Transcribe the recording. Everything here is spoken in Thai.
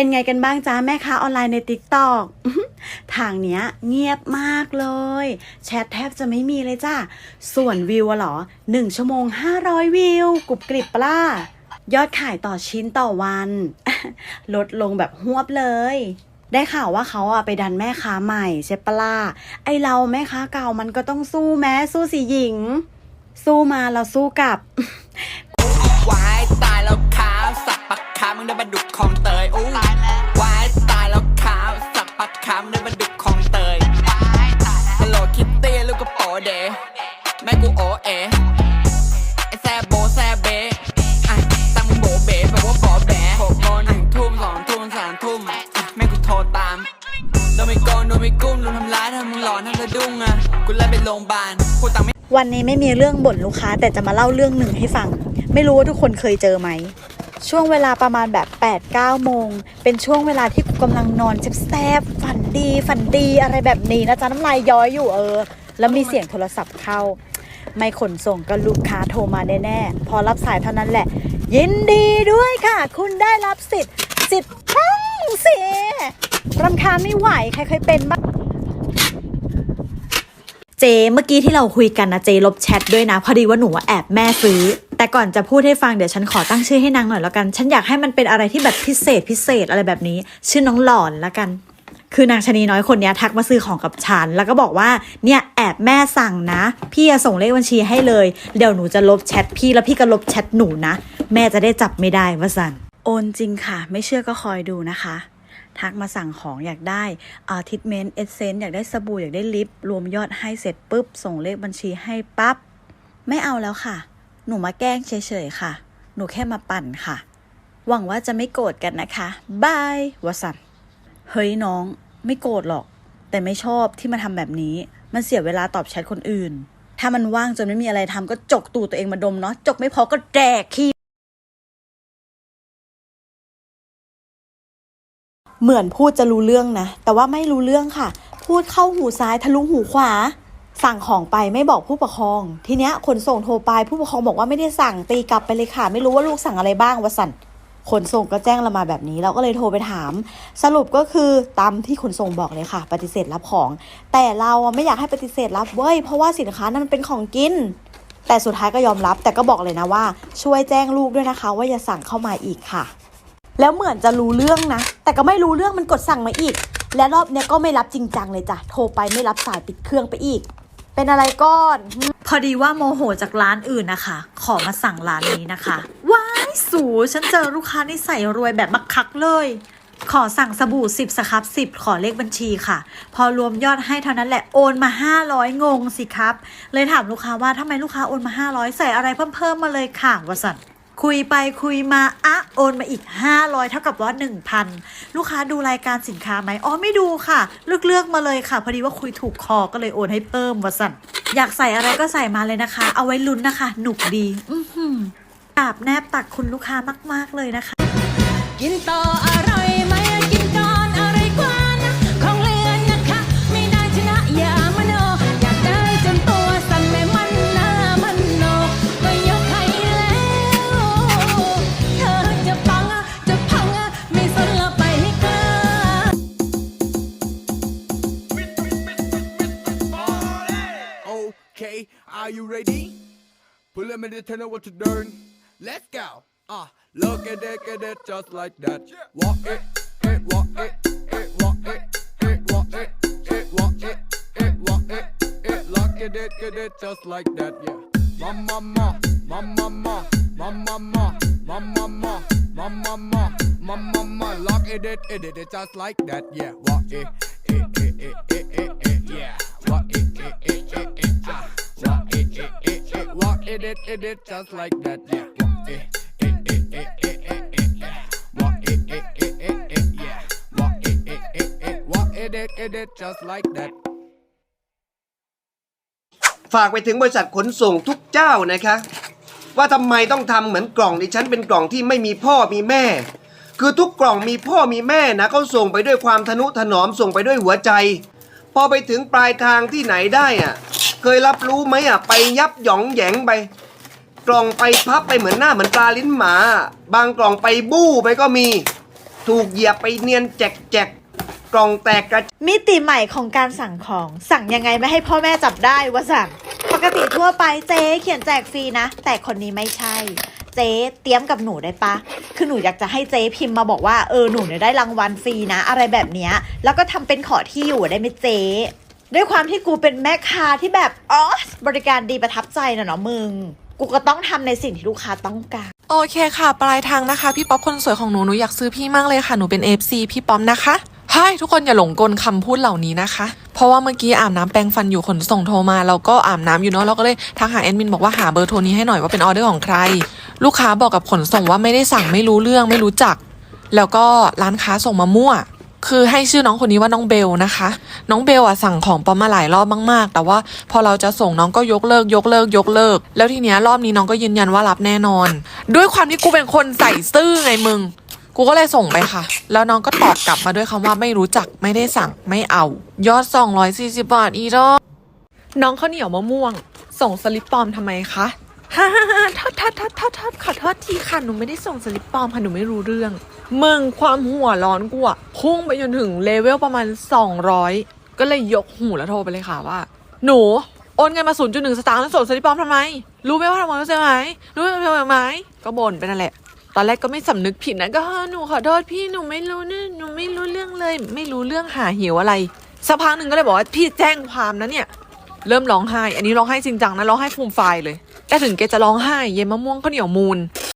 เป็นไงกันบ้างจ้าแม่ค้าออนไลน์ใน t ิ k t o k ทางเนี้ยเงียบมากเลย แชทแทบจะไม่มีเลยจ้าส่วนวิวอะหรอ 1 ชั่วโมง 500 วิวกรุบกริบปล่ายอดขายต่อชิ้นต่อวัน ลดลงแบบหวบเลย ได้ข่าวว่าเขาอะไปดันแม่ค้าใหม่ใช่ปล่ะไอเราแม่ค้าเก่ามันก็ต้องสู้แม้สู้สิหญิง สู้มาเราสู้กลับวายตายแล้วขาสักปักขามึงได้มาดุกของเตยอู้ แม่กูโอเอไอแซบโบแซบเบอะตั้งมึงโบเบแปลว่าบอแบหกโมงหนึ่งทุ่มสองทุ่มสามทุ่มอะแม่กูโทรตามโดนไม่โกนโดนไม่กุ้มโดนทำร้ายทำมึงหลอนทำสะดุ้งอะกูเลยไปโรงพยาบาลพูตังไม่วันนี้ไม่มีเรื่องบ่นลูกค้าแต่จะมาเล่าเรื่องหนึ่งให้ฟัง ไม่รู้ว่าทุกคนเคยเจอไหม ช่วงเวลาประมาณแบบ 8 9 โมง เป็นช่วงเวลาที่กูกำลังนอนแซบๆฝันดี ฝันดีอะไรแบบนี้นะจ๊ะน้ำลายย้อยอยู่เออ แล้วมีเสียงโทรศัพท์เข้า ไม่ขนส่งก็ลูกค้าโทรมาแน่ๆ พอรับสายเท่านั้นแหละ ยินดีด้วยค่ะ คุณได้รับสิทธิ์สิทธิ์ทั้งสียรำคาญไม่ไหว ใครเคยเป็นบ้างเจเมื่อกี้ที่เราคุยกันนะเจลบแชทด้วยนะพอดีว่าหนูแอบแม่ซื้อ แต่ก่อนจะพูดให้ฟังเดี๋ยวฉันขอตั้งชื่อให้นางหน่อยแล้วกัน ฉันอยากให้มันเป็นอะไรที่แบบพิเศษพิเศษอะไรแบบนี้ ชื่อน้องหลอนแล้วกัน คือนางชนีน้อยคนนี้ทักมาซื้อของกับฉัน แล้วก็บอกว่าเนี่ยแอบแม่สั่งนะ พี่จะส่งเลขบัญชีให้เลย เดี๋ยวหนูจะลบแชทพี่แล้วพี่ก็ลบแชทหนูนะ แม่จะได้จับไม่ได้ว่าสันโอนจริงค่ะ ไม่เชื่อก็คอยดูนะคะ ทักมาสั่งของอยากได้อาทิทเมนต์เอเซนต์อยากได้สบู่อยากได้ลิปรวมยอดให้เสร็จปุ๊บ ส่งเลขบัญชีให้ปั๊บไม่เอาแล้วค่ะ หนูมาแกล้งเฉยๆค่ะ หนูแค่มาปั่นค่ะ หวังว่าจะไม่โกรธกันนะคะบายวสัน เฮ้ยน้องไม่โกรธหรอก แต่ไม่ชอบที่มาทำแบบนี้ มันเสียเวลาตอบแชทคนอื่น ถ้ามันว่างจนไม่มีอะไรทำก็จกตูตัวเองมาดมเนาะจกไม่พอก็แดกขี้เหมือนพูดจะรู้เรื่องนะ แต่ว่าไม่รู้เรื่องค่ะ พูดเข้าหูซ้ายทะลุหูขวา สั่งของไปไม่บอกผู้ปกครอง ทีเนี้ยขนส่งโทรไปผู้ปกครองบอกว่าไม่ได้สั่งตีกลับไปเลยค่ะ ไม่รู้ว่าลูกสั่งอะไรบ้างวะสัน ขนส่งก็แจ้งเรามาแบบนี้ เราก็เลยโทรไปถาม สรุปก็คือตามที่ขนส่งบอกเลยค่ะ ปฏิเสธรับของ แต่เราไม่อยากให้ปฏิเสธรับเว้ยเพราะว่าสินค้านั้นมันเป็นของกิน แต่สุดท้ายก็ยอมรับ แต่ก็บอกเลยนะว่า ช่วยแจ้งลูกด้วยนะคะ ว่าอย่าสั่งเข้ามาอีกค่ะ แล้วเหมือนจะรู้เรื่องนะ แต่ก็ไม่รู้เรื่องมันกดสั่งมาอีก และรอบเนี้ยก็ไม่รับจริงจังเลยจ้ะโทรไปไม่รับสายปิดเครื่องไปอีก เป็นอะไรก้อน พอดีว่าโมโหจากร้านอื่นนะคะ ขอมาสั่งร้านนี้นะคะ สูฉันเจอลูกค้านี่ใส่รวยแบบมักคักเลย ขอสั่งสบู่10สครับ10ขอเลขบัญชีค่ะ พอรวมยอดให้เท่านั้นแหละโอนมา500งงสิครับ เลยถามลูกค้าว่าทำไมลูกค้าโอนมา500ใส่อะไรเพิ่มเพิ่มๆมาเลยค่ะวสันคุยไปคุยมาอะโอนมาอีก 500 เท่ากับว่า 1,000 ลูกค้าดูรายการสินค้าไหมอ๋อไม่ดูค่ะ เลือกเลือกมาเลยค่ะ พอดีว่าคุยถูกคอก็เลยโอนให้เพิ่มวสันอยากใส่อะไรก็ใส่มาเลยนะคะ เอาไว้ลุ้นนะคะ หนุกดี อือหือกราบแนบตักคุณลูกค้ามาก ๆ เลยนะคะ กินต่ออร่อยไหมกินก่อนอะไรกว่านะของเลือนนะคะ ไม่ได้ชนะอย่ามโน อยากได้จนตัวสั่นไม่มันหน้ามันโนก็ยกให้แล้ว เธอจะปังอะจะพังอะไม่สนละไปให้กล้า Okay, are you ready? Pull him in the tunnel what to learn. Let's go. Ah, look at it, get it just like that. Walk it, it, walk it, it, walk it, it, walk it, it, walk it, it, walk it, it, lock it, it, get it just like that. Yeah. Mama, mama, mama, mama, mama, mama, mama, mama, mama, mama, lock it, it, it, it, just like that. Yeah. Walk it, it, it, it, it, it, it, yeah. Walk it, it, it, it, it, ah. Walk it, it, it, it, walk it, it, it, it, just like that. Yeah. It, it, it, it, it, just like that. ฝากไปถึงบริษัทขนส่งทุกเจ้านะคะ ว่าทำไมต้องทำเหมือนกล่องดิฉันเป็นกล่องที่ไม่มีพ่อมีแม่ คือทุกกล่องมีพ่อมีแม่นะเขาส่งไปด้วยความทนุถนอมส่งไปด้วยหัวใจ พอไปถึงปลายทางที่ไหนได้อะเคยรับรู้ไหมอะไปยับหยองแหยงไป กล่องไปพับไปเหมือนหน้าเหมือนปลาลิ้นหมา บางกล่องไปบู้ไปก็มี ถูกเหยียบไปเนียนแจกแจก กล่องแตกกระมิติใหม่ของการสั่งของสั่งยังไงไม่ให้พ่อแม่จับได้ว่าสั่ง ปกติทั่วไปเจ๊เขียนแจกฟรีนะ แต่คนนี้ไม่ใช่ เจ๊เตรียมกับหนูได้ปะคือหนูอยากจะให้เจ๊พิมพ์มาบอกว่าเออหนูเนี่ยได้รางวัลฟรีนะ อะไรแบบเนี้ยแล้วก็ทำเป็นขอที่อยู่ได้ไหมเจ๊ด้วยความที่กูเป็นแม่ค้าที่แบบอ๋อบริการดีประทับใจนะเนาะมึง กูก็ต้องทำในสิ่งที่ลูกค้าต้องการโอเคค่ะ ปลายทางนะคะ พี่ป๊อปคนสวยของหนูหนูอยากซื้อพี่มากเลยค่ะหนูเป็น FC พี่ป๊อปนะคะ ใช่ทุกคนอย่าหลงกลคำพูดเหล่านี้นะคะ เพราะว่าเมื่อกี้อาบน้ำแปรงฟันอยู่ขนส่งโทรมาเราก็อาบน้ำอยู่เนาะเราก็เลยทักหาแอดมินบอกว่าหาเบอร์โทรนี้ให้หน่อยว่าเป็นออเดอร์ของใคร ลูกค้าบอกกับขนส่งว่าไม่ได้สั่งไม่รู้เรื่องไม่รู้จัก แล้วก็ร้านค้าส่งมามั่ว คือให้ชื่อน้องคนนี้ว่าน้องเบลนะคะ น้องเบลอะสั่งของปอมมาหลายรอบมากๆ แต่ว่าพอเราจะส่งน้องก็ยกเลิก ยกเลิก ยกเลิก แล้วทีเนี้ยรอบนี้น้องก็ยืนยันว่ารับแน่นอน ด้วยความที่กูเป็นคนใส่ซื่อไงมึง กูก็เลยส่งไปค่ะ แล้วน้องก็ตอบกลับมาด้วยคำว่าไม่รู้จักไม่ได้สั่งไม่เอา ยอด 240 บาทอีดอกน้องข้าวเหนียวมะม่วง ส่งสลิปปลอมทำไมคะฮ่าฮ่าฮ่าทษโทษโทษโทษโทษขอโทษทีค่ะ หนูไม่ได้ส่งสลิปปลอมค่ะ หนูไม่รู้เรื่อง มึงความหัวร้อนกูอะพุ่งไปจนถึงเลเวลประมาณ 200 ก็เลยยกหูแล้วโทรไปเลยค่ะว่า หนูโอนเงินมา 0.1 สตางค์แล้วส่งสลิปปลอมทำไม รู้ไหมว่าทำไมใช่ไหมรู้ไหมทำไมก็บ่นไปนั่นแหละ อนแรกก็ไม่สำนึกผิดนะก็หนูขอโทษพี่หนูไม่รู้เนี่หนูไม่รู้เรื่องเลย ไม่รู้เรื่องหาหิวอะไรสักพักหนึ่งก็เลยบอกว่าพี่แจ้งความนะเนี่ย เริ่มร้องไห้ อันนี้ร้องไห้จริงจังนะร้องไห้ฟูมไฟเลย แต่ถึงแกจะร้องไห้ เย็นมะม่วงข้าวเหนียวมูล